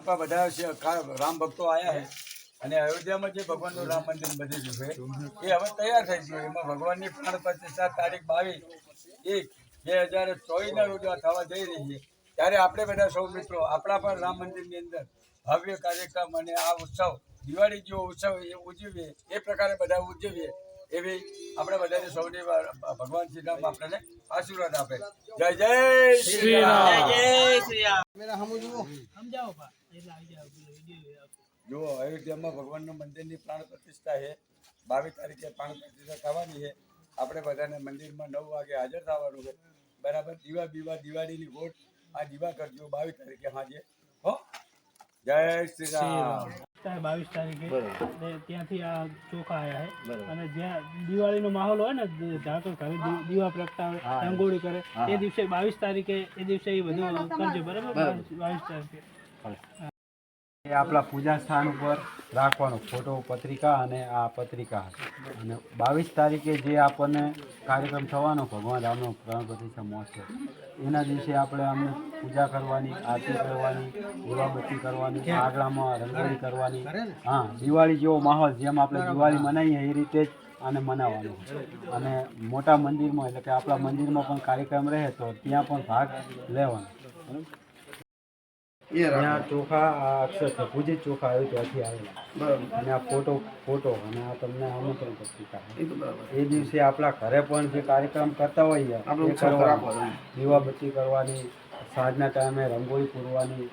આપણા બધા રામ ભક્તો આવ્યા છે. અને અયોધ્યામાં જે ભગવાનનું રામ મંદિર બની ગયું છે એ હવે તૈયાર થઈ ગયું એમાં ભગવાનની પ્રાણ પ્રતિષ્ઠા તારીખ બાવીસ એક બે હજાર ચોવીસના રોજ થવા જઈ રહી છે. ત્યારે આપણે બધા સૌ મિત્રો, આપણા પણ રામ મંદિરની અંદર ભવ્ય કાર્યક્રમ અને આ ઉત્સવ, દિવાળી જેવો ઉત્સવ એ ઉજવીએ, એ પ્રકારે બધા ઉજવીએ. એવી આપણે બધાને સૌની વાર- ભગવાન શ્રીરામ આપણને આશીર્વાદ આપે. જય જય શ્રી રામ. જો અયોધ્યામાં ભગવાનના મંદિરની પ્રાણ પ્રતિષ્ઠા છે. બાવીસ તારીખે પ્રાણ પ્રતિષ્ઠા થવાની છે. આપણે બધાને મંદિરમાં નવ વાગે હાજર થવાનું છે. બરાબર દીવા બીવા દિવાળીની વોટ આ દીવા કરજો બાવીસ તારીખે હાજે. હો? જય શ્રી રામ. બાવીસ તારીખે. ત્યાંથી આ ચોખા આવ્યા છે અને જ્યાં દિવાળીનો માહોલ હોય ને ધારો કે ઘરે દીવા પ્રગટાવે રંગોળી કરે એ દિવસે બાવીસ તારીખે એ દિવસે એ બધું કરજો બરાબર? બાવીસ તારીખે. એ આપણા પૂજા સ્થાન ઉપર રાખવાનો ફોટો પત્રિકા અને આ પત્રિકા અને બાવીસ તારીખે જે આપણને કાર્યક્રમ થવાનો ભગવાન રામનો પ્રાણ પ્રતિષ્ઠા મહોત્સવ. એના દિવસે આપણે અમને પૂજા કરવાની આરતી કરવાની દીવાબત્તી કરવાની આગળામાં રંગોળી કરવાની. હા દિવાળી જેવો માહોલ જેમ આપણે દિવાળી મનાવીએ એ રીતે જ આને મનાવવાનું. અને મોટા મંદિરમાં એટલે કે આપણા મંદિરમાં પણ કાર્યક્રમ રહે તો ત્યાં પણ ભાગ લેવાનો. ત્યાં ચોખા આ અક્ષર છે. પૂજિત ચોખા આવ્યું ત્યાંથી આવેલા. અને આ ફોટો ફોટો અને આ તમને આમંત્રણ પત્રિકા એ દિવસે આપણા ઘરે પણ જે કાર્યક્રમ કરતા હોઈએ. દીવાબત્તી કરવાની સાંજના ટાઈમે રંગોળી પૂરવાની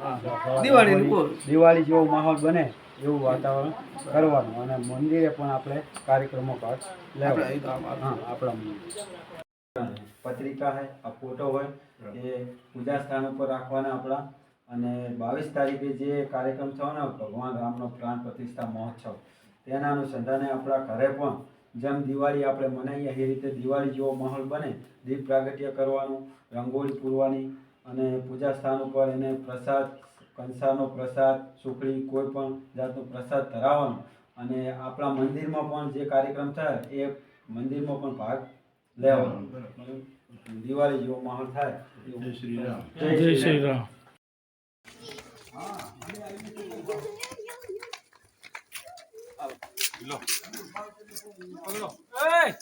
દિવાળી જેવો માહોલ બને એવું વાતાવરણ કરવાનું. અને મંદિરે પણ આપણે કાર્યક્રમો ભાગ લેવા. હા આપણા મંદિર. પત્રિકા હોય આ ફોટો હોય એ પૂજા સ્થાન ઉપર રાખવાના આપણા અને બાવીસ તારીખે જે કાર્યક્રમ થવાનો ભગવાન રામનો પ્રાણ પ્રતિષ્ઠા મહોત્સવ તેના અનુસંધાને આપણા ઘરે પણ જેમ દિવાળી આપણે મનાવીએ એ રીતે દિવાળી જેવો માહોલ બને દીપ પ્રાગટ્ય કરવાનું રંગોળી પૂરવાની અને પૂજા સ્થાન ઉપર એને પ્રસાદ કંસારનો પ્રસાદ સુખડી કોઈ પણ જાતનો પ્રસાદ ધરાવવાનો અને આપણા મંદિરમાં પણ જે કાર્યક્રમ થાય એ મંદિરમાં પણ ભાગ લેવાનો. દિવાળી જેવો માહોલ થાય. જય શ્રી રામ. જય શ્રી રામ. એ